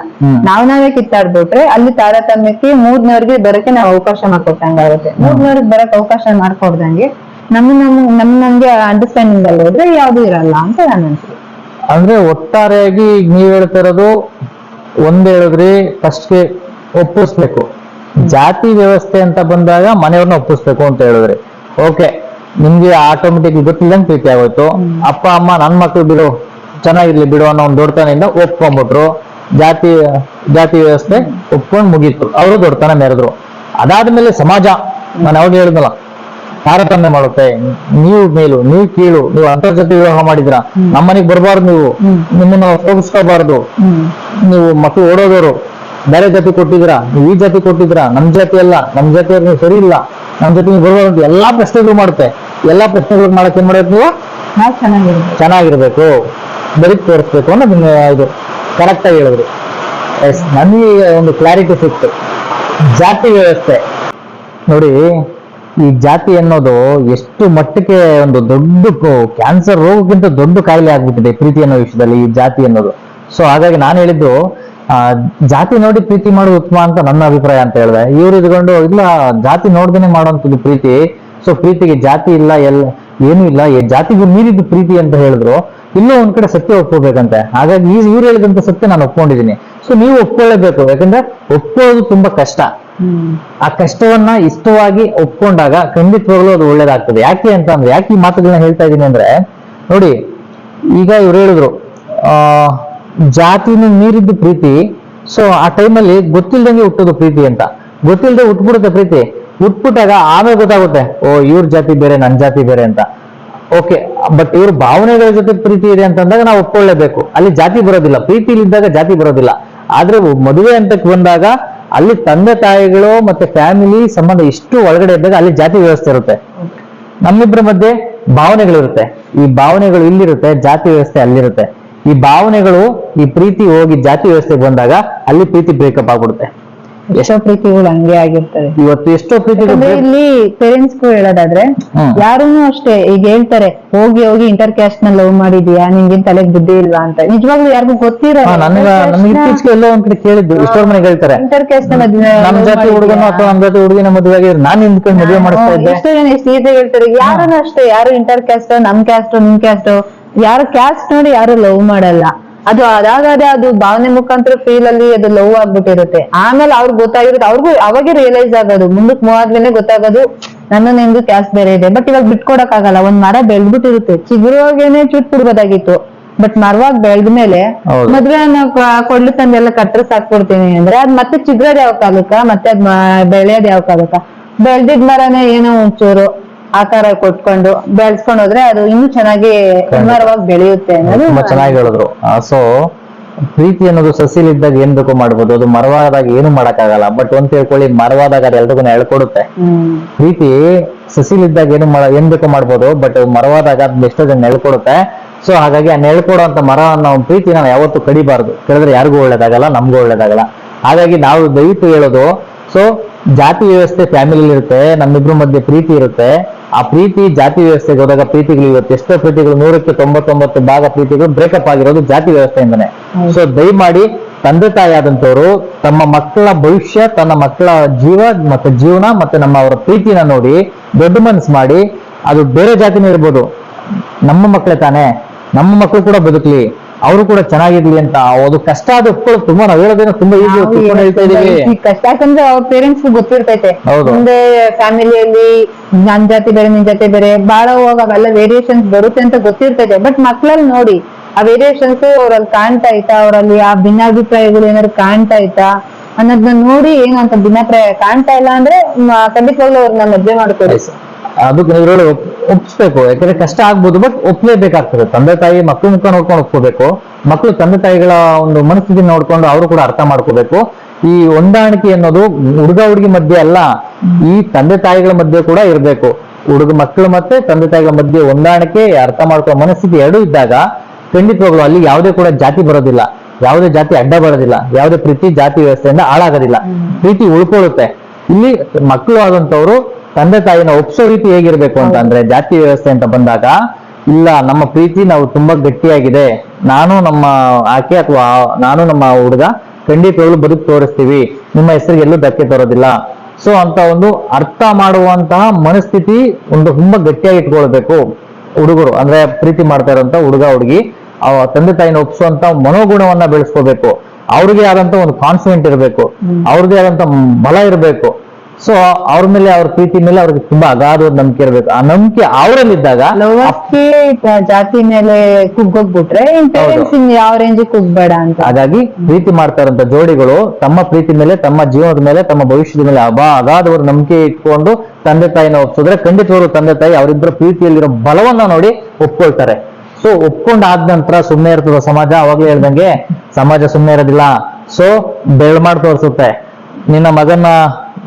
ನಾವ್ ನಾವೇ ಕಿತ್ತಾಡ್ಬಿಟ್ರೆ ಅಲ್ಲಿ ತಾರತಮ್ಯಕ್ಕೆ ಮೂರ್ನವ್ರಿಗೆ ಬರಕ್ಕೆ ನಾವ್ ಅವಕಾಶ ಮಾಡ್ಕೊಟ್ಟಂಗಾಗುತ್ತೆ. ಮೂರ್ನವ್ರಿಗೆ ಬರಕ್ ಅವಕಾಶ ಮಾಡ್ಕೊಡ್ದಂಗೆ ನಮ್ಮ ನಮ್ ನಮ್ ನಮ್ಗೆ ಅಂಡರ್ಸ್ಟ್ಯಾಂಡಿಂಗ್ ಅಲ್ಲಿ ಹೋದ್ರೆ ಯಾವ್ದು ಇರಲ್ಲ ಅಂತ ನಾನು ಅನ್ಸುತ್ತೆ ಅಂದ್ರೆ ಒಟ್ಟಾರೆಯಾಗಿ ನೀವ್ ಹೇಳ್ತಿರೋದು ಒಂದ್ ಹೇಳಿದ್ರಿ ಫಸ್ಟ್ಗೆ ಒಪ್ಪಿಸ್ಬೇಕು. ಜಾತಿ ವ್ಯವಸ್ಥೆ ಅಂತ ಬಂದಾಗ ಮನೆಯವ್ರನ್ನ ಒಪ್ಪಿಸ್ಬೇಕು ಅಂತ ಹೇಳಿದ್ರೆ. ಓಕೆ ನಿಮ್ಗೆ ಆಟೋಮೆಟಿಕ್ ಗೊತ್ತಿಲ್ಲದಂಗೆ ಪ್ರೀತಿ ಆಗೋಯ್ತು. ಅಪ್ಪ ಅಮ್ಮ ನನ್ ಮಕ್ಳು ಬಿಡು ಚೆನ್ನಾಗಿರ್ಲಿ ಬಿಡು ಅನ್ನೋ ಒಂದು ದೊಡ್ಡತನದಿಂದ ಒಪ್ಕೊಂಡ್ಬಿಟ್ರು ಜಾತಿ ಜಾತಿ ವ್ಯವಸ್ಥೆ ಒಪ್ಕೊಂಡು ಮುಗೀತು. ಅವರು ದೊಡ್ಡತನ ಮೆರೆದ್ರು. ಅದಾದ್ಮೇಲೆ ಸಮಾಜ ನಾನು ಯಾವಾಗ ಹೇಳಿದ್ನಲ್ಲ ತಾರತಮ್ಯ ಮಾಡುತ್ತೆ. ನೀವು ಮೇಲು ನೀವು ಕೀಳು ನೀವು ಅಂತರ್ಜಾತಿ ಜೊತೆ ವಿವಾಹ ಮಾಡಿದ್ರ ನಮ್ಮನೆಗೆ ಬರಬಾರ್ದು ನೀವು. ನಿಮ್ಮನ್ನ ಹೋಗಿಸ್ಕೋಬಾರ್ದು ನೀವು ಮಕ್ಕಳು ಓಡೋದವರು. ಬೇರೆ ಜಾತಿ ಕೊಟ್ಟಿದ್ದೀರಾ? ನೀವು ಈ ಜಾತಿ ಕೊಟ್ಟಿದ್ದೀರಾ? ನಮ್ ಜಾತಿ ಅಲ್ಲ. ನಮ್ ಜಾತಿ ನೀವು ಸರಿ ಇಲ್ಲ. ನಮ್ ಜೊತೆ ನೀವು ಬರಬಾರ್ದು ಎಲ್ಲಾ ಪ್ರಶ್ನೆಗಳು ಮಾಡುತ್ತೆ. ಎಲ್ಲಾ ಪ್ರಶ್ನೆಗಳು ಮಾಡಕ್ ಏನ್ ಮಾಡೋದು ನೀವು? ನಾವ್ ಚೆನ್ನಾಗಿರ್ಬೇಕು. ಚೆನ್ನಾಗಿರ್ಬೇಕು. ಬರೀಕ್ ತೋರಿಸ್ಬೇಕು ಅನ್ನೋದು ನಿಮ್ಮ ಇದು ಕರೆಕ್ಟ್ ಆಗಿ ಹೇಳಿದ್ರು. ಎಸ್ ನನಗೆ ಒಂದು ಕ್ಲಾರಿಟಿ ಸಿಕ್ತು. ಜಾತಿ ವ್ಯವಸ್ಥೆ. ನೋಡಿ ಈ ಜಾತಿ ಅನ್ನೋದು ಎಷ್ಟು ಮಟ್ಟಕ್ಕೆ ಒಂದು ದೊಡ್ಡ ಕ್ಯಾನ್ಸರ್ ರೋಗಕ್ಕಿಂತ ದೊಡ್ಡ ಕಾಯಿಲೆ ಆಗ್ಬಿಟ್ಟಿದೆ ಪ್ರೀತಿ ಅನ್ನೋ ವಿಷಯದಲ್ಲಿ ಈ ಜಾತಿ ಅನ್ನೋದು. ಸೊ ಹಾಗಾಗಿ ನಾನು ಹೇಳಿದ್ದು ಆ, ಜಾತಿ ನೋಡಿ ಪ್ರೀತಿ ಮಾಡೋದು ಉತ್ತಮ ಅಂತ ನನ್ನ ಅಭಿಪ್ರಾಯ ಅಂತ ಹೇಳಿದೆ. ಇವ್ರು ಇದ್ಕೊಂಡು ಇಲ್ಲ ಜಾತಿ ನೋಡ್ದೇನೆ ಮಾಡುವಂಥದ್ದು ಪ್ರೀತಿ. ಸೊ ಪ್ರೀತಿಗೆ ಜಾತಿ ಇಲ್ಲ ಎಲ್ಲ ಏನೂ ಇಲ್ಲ ಜಾತಿಗೂ ಮೀರಿದ್ದು ಪ್ರೀತಿ ಅಂತ ಹೇಳಿದ್ರು. ಇಲ್ಲೇ ಒಂದ್ ಕಡೆ ಸತ್ಯ ಒಪ್ಕೋಬೇಕಂತೆ. ಹಾಗಾಗಿ ಈ ಇವ್ರು ಹೇಳಿದಂತ ಸತ್ಯ ನಾನು ಒಪ್ಕೊಂಡಿದ್ದೀನಿ. ಸೊ ನೀವು ಒಪ್ಕೊಳ್ಳೇಬೇಕು. ಯಾಕಂದ್ರೆ ಒಪ್ಕೊಳ್ಳೋದು ತುಂಬಾ ಕಷ್ಟ. ಆ ಕಷ್ಟವನ್ನ ಇಷ್ಟವಾಗಿ ಒಪ್ಕೊಂಡಾಗ ಖಂಡಿತವಾಗ್ಲೂ ಅದು ಒಳ್ಳೇದಾಗ್ತದೆ. ಯಾಕೆ ಅಂತ ಅಂದ್ರೆ ಯಾಕೆ ಈ ಮಾತುಗಳನ್ನ ಹೇಳ್ತಾ ಇದ್ದೀನಿ ಅಂದ್ರೆ ನೋಡಿ ಈಗ ಇವ್ರು ಹೇಳಿದ್ರು ಆ ಜಾತಿನ ಮೀರಿದ್ದು ಪ್ರೀತಿ. ಸೊ ಆ ಟೈಮಲ್ಲಿ ಗೊತ್ತಿಲ್ದಂಗೆ ಹುಟ್ಟೋದು ಪ್ರೀತಿ ಅಂತ. ಗೊತ್ತಿಲ್ಲದೆ ಉಟ್ಬಿಡುತ್ತೆ ಪ್ರೀತಿ. ಉಟ್ಬಿಟ್ಟಾಗ ಆಮೇಲೆ ಗೊತ್ತಾಗುತ್ತೆ, ಓ, ಇವ್ರ ಜಾತಿ ಬೇರೆ ನನ್ನ ಜಾತಿ ಬೇರೆ ಅಂತ. ಓಕೆ ಬಟ್ ಇವ್ರ ಭಾವನೆಗಳ ಜೊತೆ ಪ್ರೀತಿ ಇದೆ ಅಂತಂದಾಗ ನಾವು ಒಪ್ಕೊಳ್ಳೇಬೇಕು ಅಲ್ಲಿ ಜಾತಿ ಬರೋದಿಲ್ಲ. ಪ್ರೀತಿಲಿದ್ದಾಗ ಜಾತಿ ಬರೋದಿಲ್ಲ. ಆದ್ರೆ ಮದುವೆ ಅಂತಕ್ಕೆ ಬಂದಾಗ ಅಲ್ಲಿ ತಂದೆ ತಾಯಿಗಳು ಮತ್ತೆ ಫ್ಯಾಮಿಲಿ ಸಂಬಂಧ ಇಷ್ಟು ಒಳಗಡೆ ಇದ್ದಾಗ ಅಲ್ಲಿ ಜಾತಿ ವ್ಯವಸ್ಥೆ ಇರುತ್ತೆ. ನಮ್ಮಿಬ್ಬರ ಮಧ್ಯೆ ಭಾವನೆಗಳಿರುತ್ತೆ. ಈ ಭಾವನೆಗಳು ಇಲ್ಲಿರುತ್ತೆ, ಜಾತಿ ವ್ಯವಸ್ಥೆ ಅಲ್ಲಿರುತ್ತೆ. ಈ ಭಾವನೆಗಳು ಈ ಪ್ರೀತಿ ಹೋಗಿ ಜಾತಿ ವ್ಯವಸ್ಥೆಗೆ ಬಂದಾಗ ಅಲ್ಲಿ ಪ್ರೀತಿ ಬ್ರೇಕಪ್ ಆಗ್ಬಿಡುತ್ತೆ. ಎಷ್ಟೋ ಪ್ರೀತಿಗಳು ಹಂಗೆ ಆಗಿರ್ತವೆ ಇವತ್ತು ಎಷ್ಟೋ ಪ್ರೀತಿ ಯಾಕಂದ್ರೆ ಇಲ್ಲಿ ಪೇರೆಂಟ್ಸ್ ಹೇಳೋದಾದ್ರೆ ಹ್ಮ್. ಯಾರೂನು ಅಷ್ಟೇ ಈಗ ಹೇಳ್ತಾರೆ ಹೋಗಿ ಹೋಗಿ ಇಂಟರ್ ಕ್ಯಾಸ್ಟ್ನ ಲವ್ ಮಾಡಿದ್ಯಾ? ನಿಂಗೆ ತಲೆಗ್ ಬುದ್ಧಿ ಇಲ್ವಾ ಅಂತ. ನಿಜವಾಗ್ಲೂ ಯಾರಿಗೂ ಗೊತ್ತಿರೋ ನನಗ ನಮ್ಗೆ ಇತ್ತೀಚೆಗೆ ಎಲ್ಲೋ ಒಂದ್ ಕಡೆ ಕೇಳಿದ್ದು ಎಷ್ಟೋ ಮನೆ ಹೇಳ್ತಾರೆ ಇಂಟರ್ ಕ್ಯಾಸ್ಟ್ನ ಮದ್ವೆ ನಮ್ love ಜಾತಿ ಹುಡುಗನ ಮಾಡಿದ್ಯಾ? ಅಥವಾ ನಮ್ ಜಾತಿ ಹುಡುಗಿನ ಮದುವೆ ಆಗಿದ್ರೆ ನಾನು ಹಿಂದ್ಕೊಂಡು ಮದುವೆ ಮಾಡಿಸ್ತಾ ಇದ್ದೆ. ಎಷ್ಟೋ ಜನ ಹೇಳ್ತಾರೆ ಯಾರನ್ನ ಅಷ್ಟೇ ಯಾರು ಇಂಟರ್ ಕ್ಯಾಸ್ಟ್ ನಮ್ ಕ್ಯಾಸ್ಟ್ ನಿಮ್ ಕ್ಯಾಸ್ಟ್ ಯಾರು ಕ್ಯಾಸ್ಟ್ ನೋಡಿ ಯಾರು ಲವ್ ಮಾಡಲ್ಲ. ಅದು ಅದಾಗದೆ ಅದು ಭಾವನೆ ಮುಖಾಂತರ ಫೀಲ್ ಅಲ್ಲಿ ಅದು ಲವ್ ಆಗ್ಬಿಟ್ಟಿರುತ್ತೆ. ಆಮೇಲೆ ಅವ್ರಿಗೆ ಗೊತ್ತಾಗಿರುತ್ತೆ ಅವ್ರಿಗೂ ಅವಾಗೆ ರಿಯಲೈಸ್ ಆಗೋದು. ಮುಂದಕ್ಕೆ ಮೂವ್ ಆದ್ಮೇಲೆ ಗೊತ್ತಾಗೋದು ನನ್ನ ನಿಂದು ಕ್ಯಾಸ್ಟ್ ಬೇರೆ ಇದೆ. ಬಟ್ ಇವಾಗ ಬಿಟ್ಕೊಡಕ್ ಆಗಲ್ಲ. ಒಂದ್ ಮರ ಬೆಳ್ದ್ಬಿಟ್ಟಿರುತ್ತೆ. ಚಿಗುರುವಾಗೇನೆ ಚುಟ್ ಬಿಡ್ಬೋದಾಗಿತ್ತು ಬಟ್ ಮರವಾಗ್ ಬೆಳ್ದ್ಮೇಲೆ. ಮದ್ವೆ ಅನ್ನೋ ಕೊಡ್ಲು ತಂದೆಲ್ಲ ಕಟ್ರಸ್ ಹಾಕ್ಬಿಡ್ತೀನಿ ಅಂದ್ರೆ ಅದ್ ಮತ್ತೆ ಚಿಗ್ರದ ಯಾವ ಕಾಲಕ್ಕ ಮತ್ತೆ ಅದ್ ಬೆಳೆಯೋದ್ ಯಾವ ಕಾಲಕ್ಕ ಬೆಳ್ದಿದ್ ಮರನೇ ಏನೋ ಒಂಚೂರು. ಆಕಾರ ಕೊಟ್ಕೊಂಡು ಬೆಳೆಸ್ಕೊಂಡು ಹೋದ್ರೆ ಅದು ಇನ್ನೂ ಚೆನ್ನಾಗಿ ಸುಮಾರವಾಗಿ ಬೆಳೆಯುತ್ತೆ ಅನ್ನೋದು ತುಂಬಾ ಚೆನ್ನಾಗಿ ಹೇಳಿದ್ರು. ಸೊ ಪ್ರೀತಿ ಅನ್ನೋದು ಸಸಿಲಿದ್ದಾಗ ಏನ್ ಬೇಕು ಮಾಡ್ಬೋದು? ಅದು ಮರವಾದಾಗ ಏನು ಮಾಡಕ್ಕಾಗಲ್ಲ. ಬಟ್ ಒಂದ್ ತಿಳ್ಕೊಳ್ಳಿ ಮರವಾದಾಗ ಅದು ಎಲ್ರಿಗೂ ಹೇಳ್ಕೊಡುತ್ತೆ. ಪ್ರೀತಿ ಸಸಿಲಿದ್ದಾಗ ಏನು ಏನ್ ಬೇಕು ಮಾಡ್ಬೋದು? ಬಟ್ ಮರವಾದಾಗ ಅದ್ ಎಷ್ಟೋ ಜನ ಹೇಳ್ಕೊಡುತ್ತೆ. ಸೊ ಹಾಗಾಗಿ ಆ ಅಂತ ಮರ ಅನ್ನೋ ಪ್ರೀತಿ ನಾವು ಯಾವತ್ತೂ ಕಡಿಬಾರ್ದು. ಕೇಳಿದ್ರೆ ಯಾರಿಗೂ ಒಳ್ಳೇದಾಗಲ್ಲ ನಮಗೂ ಒಳ್ಳೇದಾಗಲ್ಲ. ಹಾಗಾಗಿ ನಾವು ದಯವಿಟ್ಟು ಹೇಳೋದು ಸೊ ಜಾತಿ ವ್ಯವಸ್ಥೆ ಫ್ಯಾಮಿಲಿ ಇರುತ್ತೆ ನಮ್ಮಿಬ್ರು ಮಧ್ಯೆ ಪ್ರೀತಿ ಇರುತ್ತೆ. ಆ ಪ್ರೀತಿ ಜಾತಿ ವ್ಯವಸ್ಥೆಗೆ ಹೋದಾಗ ಪ್ರೀತಿಗಳು ಇವತ್ತು ಎಷ್ಟೋ ಪ್ರೀತಿಗಳು ನೂರಕ್ಕೆ ತೊಂಬತ್ತೊಂಬತ್ತು ಭಾಗ ಪ್ರೀತಿಗಳು ಬ್ರೇಕಪ್ ಆಗಿರೋದು ಜಾತಿ ವ್ಯವಸ್ಥೆಯಿಂದನೇ. ಸೊ ದಯಮಾಡಿ ತಂದೆ ತಾಯಿ ಆದಂತವರು ತಮ್ಮ ಮಕ್ಕಳ ಭವಿಷ್ಯ ತನ್ನ ಮಕ್ಕಳ ಜೀವ ಮತ್ತೆ ಜೀವನ ಮತ್ತೆ ನಮ್ಮ ಅವರ ಪ್ರೀತಿನ ನೋಡಿ ದೊಡ್ಡ ಮನಸ್ಸು ಮಾಡಿ ಅದು ಬೇರೆ ಜಾತಿನೇ ಇರ್ಬೋದು. ನಮ್ಮ ಮಕ್ಕಳೇ ತಾನೇ. ನಮ್ಮ ಮಕ್ಕಳು ಕೂಡ ಬದುಕಲಿ. ಅವರು ಕೂಡ ಚೆನ್ನಾಗಿರ್ಲಿ ಅಂತ ಅದು ಕಷ್ಟ ಆದ ತುಂಬಾ ನಾವು ಹೇಳೋದೇನೋ ತುಂಬಾ ಈಸಿ ಹೇಳ್ತಾ ಇದೀವಿ. ಈ ಕಷ್ಟ ಯಾಕಂದ್ರೆ ಅವ್ರ ಪೇರೆಂಟ್ಸ್ ಗೊತ್ತಿರ್ತೈತೆ. ಹೌದು. ಮುಂದೆ ಫ್ಯಾಮಿಲಿಯಲ್ಲಿ ನನ್ ಜಾತಿ ಬೇರೆ ನಿನ್ ಜಾತಿ ಬೇರೆ ಬಾಳ ಹೋಗಾಗ ವೇರಿಯೇಷನ್ಸ್ ಬರುತ್ತೆ ಅಂತ ಗೊತ್ತಿರ್ತೈತೆ. ಬಟ್ ಮಕ್ಳಲ್ಲಿ ನೋಡಿ ಆ ವೇರಿಯೇಷನ್ಸ್ ಅವ್ರಲ್ಲಿ ಕಾಣ್ತಾ ಐತಾ ಅವರಲ್ಲಿ ಆ ಭಿನ್ನಾಭಿಪ್ರಾಯಗಳು ಏನಾದ್ರು ಕಾಣ್ತಾ ಐತಾ ಅನ್ನೋದನ್ನ ನೋಡಿ ಏನಂತ ಅಂತ ಭಿನ್ನಾಭಿಪ್ರಾಯ ಕಾಣ್ತಾ ಇಲ್ಲ ಅಂದ್ರೆ ಖಂಡಿತವಾಗ್ಲೂ ಅವ್ರನ್ನ ಮದ್ವೆ ಮಾಡ್ಕೊಡಿ. ಅದಕ್ಕೆ ನೀವು ಒಪ್ಪಿಸ್ಬೇಕು ಯಾಕಂದ್ರೆ ಕಷ್ಟ ಆಗ್ಬೋದು ಬಟ್ ಒಪ್ಲೇಬೇಕಾಗ್ತದೆ. ತಂದೆ ತಾಯಿ ಮಕ್ಕಳು ಮುಖ ನೋಡ್ಕೊಂಡು ಒಪ್ಕೋಬೇಕು ಮಕ್ಕಳು ತಂದೆ ತಾಯಿಗಳ ಒಂದು ಮನಸ್ಥಿತಿ ನೋಡ್ಕೊಂಡು ಅವರು ಕೂಡ ಅರ್ಥ ಮಾಡ್ಕೋಬೇಕು. ಈ ಹೊಂದಾಣಿಕೆ ಅನ್ನೋದು ಹುಡುಗ ಹುಡುಗಿ ಮಧ್ಯೆ ಅಲ್ಲ, ಈ ತಂದೆ ತಾಯಿಗಳ ಮಧ್ಯೆ ಕೂಡ ಇರಬೇಕು. ಹುಡುಗ ಮಕ್ಕಳು ಮತ್ತೆ ತಂದೆ ತಾಯಿಗಳ ಮಧ್ಯೆ ಹೊಂದಾಣಿಕೆ, ಅರ್ಥ ಮಾಡ್ಕೊಳ್ಳೋ ಮನಸ್ಥಿತಿ ಎರಡೂ ಇದ್ದಾಗ ಖಂಡಿತವಾಗ್ಲು ಅಲ್ಲಿ ಯಾವುದೇ ಕೂಡ ಜಾತಿ ಬರೋದಿಲ್ಲ. ಯಾವುದೇ ಜಾತಿ ಅಡ್ಡ ಬರೋದಿಲ್ಲ. ಯಾವುದೇ ಪ್ರೀತಿ ಜಾತಿ ವ್ಯವಸ್ಥೆಯಿಂದ ಹಾಳಾಗೋದಿಲ್ಲ. ಪ್ರೀತಿ ಉಳ್ಕೊಳ್ಳುತ್ತೆ. ಇಲ್ಲಿ ಮಕ್ಕಳು ಆದಂತವ್ರು ತಂದೆ ತಾಯಿನ ಒಪ್ಸೋ ರೀತಿ ಹೇಗಿರ್ಬೇಕು ಅಂತ ಅಂದ್ರೆ ಜಾತಿ ವ್ಯವಸ್ಥೆ ಅಂತ ಬಂದಾಗ ಇಲ್ಲ ನಮ್ಮ ಪ್ರೀತಿ ನಾವು ತುಂಬಾ ಗಟ್ಟಿಯಾಗಿದೆ. ನಾನು ನಮ್ಮ ಆಕೆ ಅಥವಾ ನಾನು ನಮ್ಮ ಹುಡುಗ ಖಂಡಿತವಾಗ್ಲೂ ಬದುಕು ತೋರಿಸ್ತೀವಿ. ನಿಮ್ಮ ಹೆಸರಿಗೆ ಎಲ್ಲೂ ಧಕ್ಕೆ ತರೋದಿಲ್ಲ. ಸೊ ಅಂತ ಒಂದು ಅರ್ಥ ಮಾಡುವಂತಹ ಮನಸ್ಥಿತಿ ಒಂದು ತುಂಬಾ ಗಟ್ಟಿಯಾಗಿ ಇಟ್ಕೊಳ್ಬೇಕು ಹುಡುಗರು. ಅಂದ್ರೆ ಪ್ರೀತಿ ಮಾಡ್ತಾ ಇರುವಂತ ಹುಡುಗ ಹುಡುಗಿ ಆ ತಂದೆ ತಾಯಿನ ಒಪ್ಸುವಂತ ಮನೋಗುಣವನ್ನ ಬೆಳೆಸ್ಕೋಬೇಕು. ಅವ್ರಿಗೆ ಆದಂತ ಒಂದು ಕಾನ್ಫಿಡೆಂಟ್ ಇರಬೇಕು. ಅವ್ರದೇ ಆದಂತ ಬಲ ಇರಬೇಕು. ಸೊ ಅವ್ರ ಮೇಲೆ ಅವ್ರ ಪ್ರೀತಿ ಮೇಲೆ ಅವ್ರಿಗೆ ತುಂಬಾ ಅಗಾಧವಾದ ನಂಬಿಕೆ ಇರಬೇಕು. ಆ ನಂಬಿಕೆ ಅವರಲ್ಲಿದ್ದಾಗ ಲವರ್ಸ್ಗೆ ಜಾತಿ ಮೇಲೆ ಕುಗ್ಗೋಗ್ಬಿಟ್ರೆ ಪೇರೆಂಟ್ಸ್ ಯಾವ ರೇಂಜ್ ಕುಗ್ಬೇಡ ಅಂತ. ಹಾಗಾಗಿ ಪ್ರೀತಿ ಮಾಡ್ತಾ ಇರುವಂತ ಜೋಡಿಗಳು ತಮ್ಮ ಪ್ರೀತಿ ಮೇಲೆ ತಮ್ಮ ಜೀವನದ ಮೇಲೆ ತಮ್ಮ ಭವಿಷ್ಯದ ಮೇಲೆ ಅಬಾ ಅಗಾಧವಾದ ನಂಬಿಕೆ ಇಟ್ಕೊಂಡು ತಂದೆ ತಾಯಿನ ಒಪ್ಸಿದ್ರೆ ಖಂಡಿತವರು ತಂದೆ ತಾಯಿ ಅವರಿಬ್ಬರ ಪ್ರೀತಿಯಲ್ಲಿರೋ ಬಲವನ್ನ ನೋಡಿ ಒಪ್ಕೊಳ್ತಾರೆ. ಸೊ ಒಪ್ಕೊಂಡಾದ ನಂತರ ಸುಮ್ಮನೆ ಇರ್ತದ ಸಮಾಜ ಅವಾಗ್ಲೇ ಹೇಳ್ದಂಗೆ ಸಮಾಜ ಸುಮ್ಮನೆ ಇರೋದಿಲ್ಲ. ಸೊ ಬೆಳ್ ಮಾಡಿ ತೋರಿಸುತ್ತೆ. ನಿನ್ನ ಮಗನ್ನ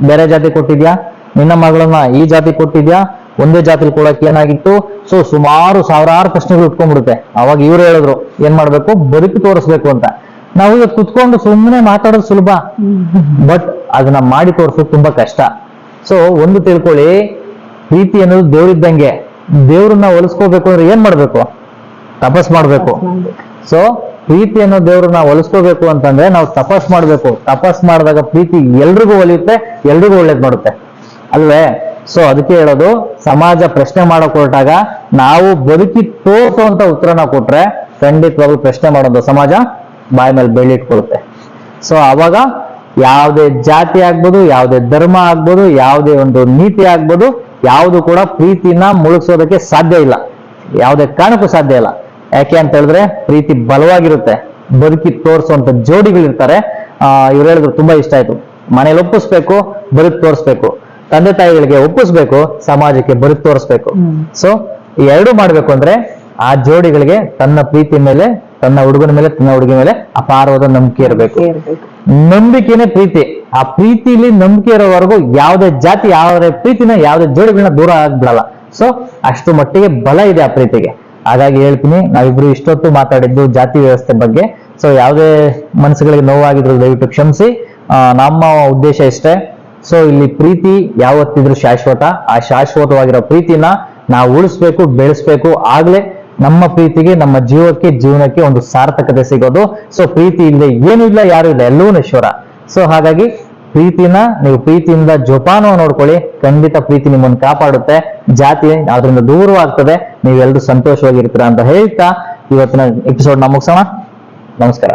ಬೇರೆ ಜಾತಿ ಕೊಟ್ಟಿದ್ಯಾ? ನಿನ್ನ ಮಗಳನ್ನ ಈ ಜಾತಿ ಕೊಟ್ಟಿದ್ಯಾ? ಒಂದೇ ಜಾತಿ ಕೊಡಕ್ಕೆ ಏನಾಗಿತ್ತು? ಸೊ ಸುಮಾರು ಸಾವಿರಾರು ಪ್ರಶ್ನೆಗಳು ಇಟ್ಕೊಂಡ್ಬಿಡುತ್ತೆ ಅವಾಗ ಇವ್ರು ಹೇಳಿದ್ರು ಏನ್ ಮಾಡ್ಬೇಕು? ಬದುಕಿ ತೋರಿಸ್ಬೇಕು ಅಂತ. ನಾವು ಇವತ್ತು ಕುತ್ಕೊಂಡು ಸುಮ್ಮನೆ ಮಾತಾಡೋದು ಸುಲಭ. ಬಟ್ ಅದನ್ನ ಮಾಡಿ ತೋರಿಸೋದು ತುಂಬಾ ಕಷ್ಟ. ಸೊ ಒಂದು ತಿಳ್ಕೊಳ್ಳಿ ಪ್ರೀತಿ ಅನ್ನೋದು ದೇವ್ರಿದ್ದಂಗೆ. ದೇವ್ರನ್ನ ಒಲಿಸ್ಕೋಬೇಕು ಅಂದ್ರೆ ಏನ್ ಮಾಡ್ಬೇಕು? ತಪಸ್ ಮಾಡ್ಬೇಕು. ಸೊ ಪ್ರೀತಿ ಅನ್ನೋ ನಾವು ಒಲಿಸ್ಕೋಬೇಕು ಅಂತಂದ್ರೆ ನಾವು ತಪಸ್ ಮಾಡ್ಬೇಕು. ತಪಸ್ ಮಾಡಿದಾಗ ಪ್ರೀತಿ ಎಲ್ರಿಗೂ ಒಲಿಯುತ್ತೆ, ಎಲ್ರಿಗೂ ಒಳ್ಳೇದ್ ಮಾಡುತ್ತೆ. ಅಲ್ವೇ? ಸೊ ಅದಕ್ಕೆ ಹೇಳೋದು, ಸಮಾಜ ಪ್ರಶ್ನೆ ಮಾಡಕ್ ಹೊರಟಾಗ ನಾವು ಬದುಕಿ ತೋರಿಸುವಂತ ಉತ್ತರನ ಕೊಟ್ರೆ ಖಂಡಿತವಾಗ್ಲೂ ಪ್ರಶ್ನೆ ಮಾಡೋದು ಸಮಾಜ ಬಾಯಿ ಮೇಲೆ ಬೆಳ್ಳಿ ಇಟ್ಕೊಳ್ಳುತ್ತೆ ಸೊ ಅವಾಗ ಯಾವುದೇ ಜಾತಿ ಆಗ್ಬೋದು, ಯಾವುದೇ ಧರ್ಮ ಆಗ್ಬೋದು, ಯಾವುದೇ ಒಂದು ನೀತಿ ಆಗ್ಬೋದು, ಯಾವುದು ಕೂಡ ಪ್ರೀತಿನ ಮುಳುಗಿಸೋದಕ್ಕೆ ಸಾಧ್ಯ ಇಲ್ಲ. ಯಾವುದೇ ಕಾರಣಕ್ಕೂ ಸಾಧ್ಯ ಇಲ್ಲ. ಯಾಕೆ ಅಂತ ಹೇಳಿದ್ರೆ ಪ್ರೀತಿ ಬಲವಾಗಿರುತ್ತೆ ಬದುಕಿ ತೋರಿಸುವಂತ ಜೋಡಿಗಳಿರ್ತಾರೆ. ಆ ಇವ್ರು ಹೇಳಿದ್ರು ತುಂಬಾ ಇಷ್ಟ ಆಯ್ತು. ಮನೇಲಿ ಒಪ್ಪಿಸ್ಬೇಕು ಬದುಕು ತೋರಿಸ್ಬೇಕು. ತಂದೆ ತಾಯಿಗಳಿಗೆ ಒಪ್ಪಿಸ್ಬೇಕು ಸಮಾಜಕ್ಕೆ ಬದುಕು ತೋರಿಸ್ಬೇಕು. ಸೊ ಎರಡು ಮಾಡ್ಬೇಕು ಅಂದ್ರೆ ಆ ಜೋಡಿಗಳಿಗೆ ತನ್ನ ಪ್ರೀತಿ ಮೇಲೆ ತನ್ನ ಹುಡುಗನ ಮೇಲೆ ತನ್ನ ಹುಡುಗಿ ಮೇಲೆ ಅಪಾರವಾದ ನಂಬಿಕೆ ಇರಬೇಕು. ನಂಬಿಕೆನೆ ಪ್ರೀತಿ. ಆ ಪ್ರೀತಿಲಿ ನಂಬಿಕೆ ಇರೋವರೆಗೂ ಯಾವುದೇ ಜಾತಿ ಯಾವುದೇ ಪ್ರೀತಿನ ಯಾವುದೇ ಜೋಡಿಗಳನ್ನ ದೂರ ಆಗ್ಬಿಡಲ್ಲ. ಸೊ ಅಷ್ಟು ಮಟ್ಟಿಗೆ ಬಲ ಇದೆ ಆ ಪ್ರೀತಿಗೆ. ಹಾಗಾಗಿ ಹೇಳ್ತೀನಿ, ನಾವಿಬ್ರು ಇಷ್ಟೊತ್ತು ಮಾತಾಡಿದ್ದು ಜಾತಿ ವ್ಯವಸ್ಥೆ ಬಗ್ಗೆ. ಸೊ ಯಾವುದೇ ಮನಸ್ಸುಗಳಿಗೆ ನೋವಾಗಿದ್ರು ದಯವಿಟ್ಟು ಕ್ಷಮಿಸಿ. ನಮ್ಮ ಉದ್ದೇಶ ಇಷ್ಟೇ. ಸೊ ಇಲ್ಲಿ ಪ್ರೀತಿ ಯಾವತ್ತಿದ್ರು ಶಾಶ್ವತ. ಆ ಶಾಶ್ವತವಾಗಿರೋ ಪ್ರೀತಿನ ನಾವು ಉಳಿಸ್ಬೇಕು, ಬೆಳೆಸ್ಬೇಕು. ಆಗ್ಲೇ ನಮ್ಮ ಪ್ರೀತಿಗೆ, ನಮ್ಮ ಜೀವಕ್ಕೆ, ಜೀವನಕ್ಕೆ ಒಂದು ಸಾರ್ಥಕತೆ ಸಿಗೋದು. ಸೊ ಪ್ರೀತಿ ಇಲ್ಲದೆ ಏನೂ ಇಲ್ಲ, ಯಾರು ಇಲ್ಲ, ಎಲ್ಲವೂ ನಶ್ವರ ಸೊ ಹಾಗಾಗಿ ಪ್ರೀತಿನ, ನೀವು ಪ್ರೀತಿಯಿಂದ ಜೋಪಾನ ನೋಡ್ಕೊಳ್ಳಿ. ಖಂಡಿತ ಪ್ರೀತಿ ನಿಮ್ಮನ್ನು ಕಾಪಾಡುತ್ತೆ. ಜಾತಿ ಅದರಿಂದ ದೂರವಾಗ್ತದೆ. ನೀವೆಲ್ಲರೂ ಸಂತೋಷವಾಗಿರ್ತೀರಾ ಅಂತ ಹೇಳ್ತಾ ಇವತ್ತಿನ ಎಪಿಸೋಡ್ನ ಮುಗಿಸೋಣ. ನಮಸ್ಕಾರ.